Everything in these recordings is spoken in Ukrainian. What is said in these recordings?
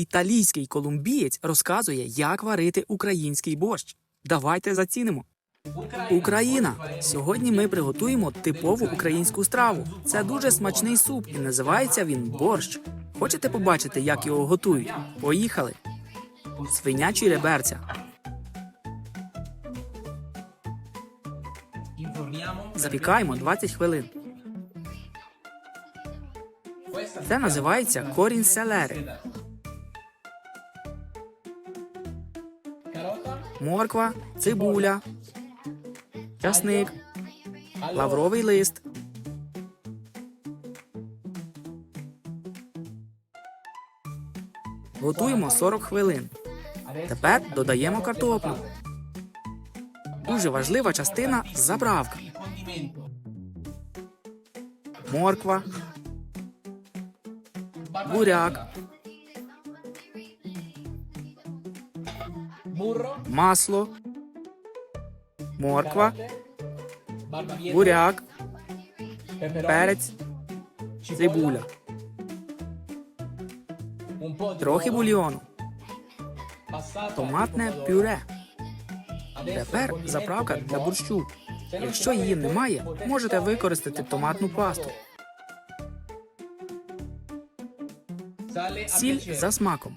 Італійський колумбієць розказує, як варити український борщ. Давайте зацінимо. Україна. Сьогодні ми приготуємо типову українську страву. Це дуже смачний суп, і називається він борщ. Хочете побачити, як його готують? Поїхали. Свинячі реберця. Запікаємо 20 хвилин. Це називається корінь селери. Морква, цибуля, часник, лавровий лист. Готуємо 40 хвилин. Тепер додаємо картоплю. Дуже важлива частина заправка. Морква, буряк, масло, морква, буряк, перець, цибуля, трохи бульйону, томатне пюре. Тепер заправка для борщу. Якщо її немає, можете використати томатну пасту. Сіль за смаком.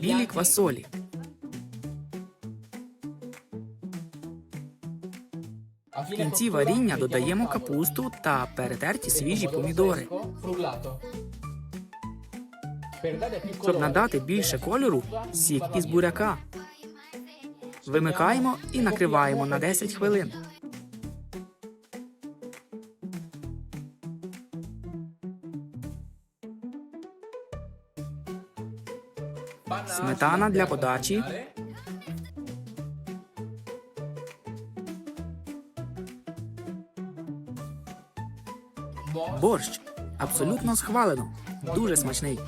Білі квасолі. В кінці варіння додаємо капусту та перетерті свіжі помідори. Щоб надати більше кольору, сік із буряка. Вимикаємо і накриваємо на 10 хвилин. Сметана для подачі. Борщ. Абсолютно схвалено. Дуже смачний.